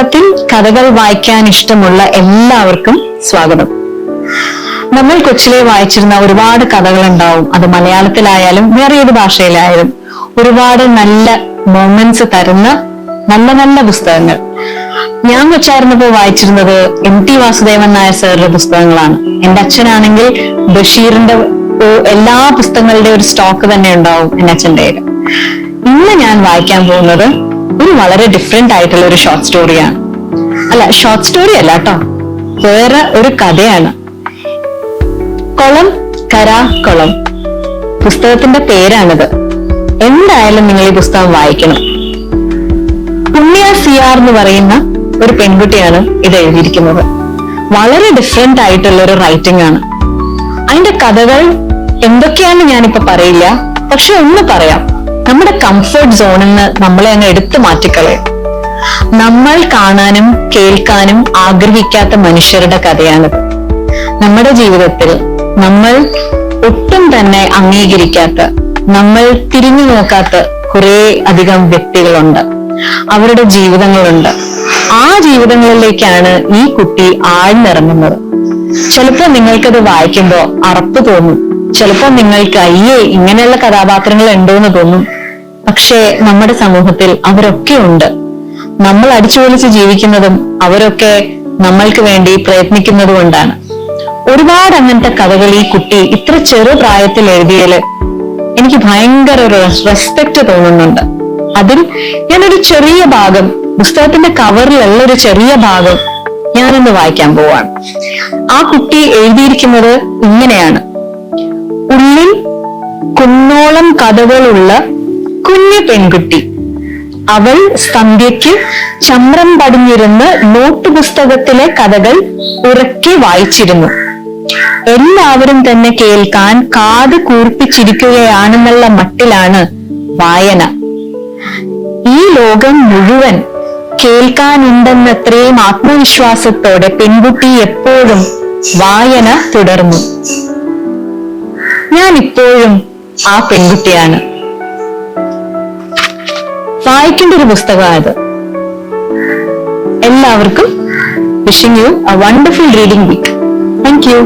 കഥകൾ വായിക്കാൻ ഇഷ്ടമുള്ള എല്ലാവർക്കും സ്വാഗതം. നമ്മൾ കൊച്ചിലെ വായിച്ചിരുന്ന ഒരുപാട് കഥകൾ ഉണ്ടാവും അത് മലയാളത്തിലായാലും വേറെ ഏത് ഭാഷയിലായാലും ഒരുപാട് നല്ല മൊമെന്റ്സ് തരുന്ന നല്ല നല്ല പുസ്തകങ്ങൾ. ഞാൻ കൊച്ചായിരുന്നപ്പോ വായിച്ചിരുന്നത് എം ടി വാസുദേവൻ നായർ സാറിന്റെ പുസ്തകങ്ങളാണ്. എന്റെ അച്ഛനാണെങ്കിൽ ബഷീറിന്റെ എല്ലാ പുസ്തകങ്ങളുടെ ഒരു സ്റ്റോക്ക് തന്നെ ഉണ്ടാവും എന്റെ അച്ഛന്റെ ഇന്ന് ഞാൻ വായിക്കാൻ പോകുന്നത് ഒരു വളരെ ഡിഫറെന്റ് ആയിട്ടുള്ള ഒരു ഷോർട്ട് സ്റ്റോറിയാണ് അല്ല ഷോർട്ട് സ്റ്റോറി അല്ല കേട്ടോ വേറെ ഒരു കഥയാണ്. കൊളം കര കൊളം. പുസ്തകത്തിന്റെ പേരാണിത്. എന്തായാലും നിങ്ങൾ ഈ പുസ്തകം വായിക്കണം. പുണ്യ സിയാർ എന്ന് പറയുന്ന ഒരു പെൺകുട്ടിയാണ് ഇത് എഴുതിയിരിക്കുന്നത്. വളരെ ഡിഫറെന്റ് ആയിട്ടുള്ള ഒരു റൈറ്റിംഗ് ആണ്. അതിന്റെ കഥകൾ എന്തൊക്കെയാണെന്ന് ഞാനിപ്പോ പറയില്ല. പക്ഷെ ഒന്ന് പറയാം. നമ്മുടെ കംഫർട്ട് സോണിൽ നിന്ന് നമ്മളെ അങ്ങ് എടുത്തു മാറ്റിക്കളയും. നമ്മൾ കാണാനും കേൾക്കാനും ആഗ്രഹിക്കാത്ത മനുഷ്യരുടെ കഥയാണിത്. നമ്മുടെ ജീവിതത്തിൽ നമ്മൾ ഒട്ടും തന്നെ അംഗീകരിക്കാത്ത നമ്മൾ തിരിഞ്ഞു നോക്കാത്ത കുറെ അധികം വ്യക്തികളുണ്ട്. അവരുടെ ജീവിതങ്ങളുണ്ട്. ആ ജീവിതങ്ങളിലേക്കാണ് ഈ കുട്ടി ആഴ്ന്നിറങ്ങുന്നത്. ചിലപ്പോൾ നിങ്ങൾക്കത് വായിക്കുമ്പോൾ അറപ്പ് തോന്നും. ചിലപ്പോൾ നിങ്ങൾക്ക് അയ്യേ ഇങ്ങനെയുള്ള കഥാപാത്രങ്ങൾ ഉണ്ടോ എന്ന് തോന്നും. പക്ഷേ നമ്മുടെ സമൂഹത്തിൽ അവരൊക്കെ ഉണ്ട്. നമ്മൾ അടിച്ചുപൊളിച്ച് ജീവിക്കുന്നതും അവരൊക്കെ നമ്മൾക്ക് വേണ്ടി പ്രയത്നിക്കുന്നതുകൊണ്ടാണ് ഒരുപാട് അങ്ങനത്തെ കഥകൾ ഈ കുട്ടി ഇത്ര ചെറു പ്രായത്തിൽ എഴുതിയാൽ എനിക്ക് ഭയങ്കര ഒരു റെസ്പെക്ട് തോന്നുന്നുണ്ട്. അതിൽ ഞാനൊരു ചെറിയ ഭാഗം പുസ്തകത്തിന്റെ കവറിലുള്ള ഒരു ചെറിയ ഭാഗം ഞാനൊന്ന് വായിക്കാൻ പോവാണ്. ആ കുട്ടി എഴുതിയിരിക്കുന്നത് ഇങ്ങനെയാണ്. ഉള്ളിൽ കുന്നോളം കഥകളുള്ള കുഞ്ഞു പെൺകുട്ടി. അവൾ സന്ധ്യയ്ക്ക് ചമ്രം പടിഞ്ഞിരുന്ന് നോട്ട് പുസ്തകത്തിലെ കഥകൾ ഉറക്കെ വായിച്ചിരുന്നു. എല്ലാവരും തന്നെ കേൾക്കാൻ കാത് കൂർപ്പിച്ചിരിക്കുകയാണെന്നുള്ള മട്ടിലാണ് വായന. ഈ ലോകം മുഴുവൻ കേൾക്കാനുണ്ടെന്നത്രയും ആത്മവിശ്വാസത്തോടെ പെൺകുട്ടി എപ്പോഴും വായന തുടർന്നു. ഞാൻ ഇപ്പോഴും ആ പെൺകുട്ടിയാണ്. വായിക്കേണ്ട ഒരു പുസ്തകമായത്. എല്ലാവർക്കും wishing you a wonderful reading week thank you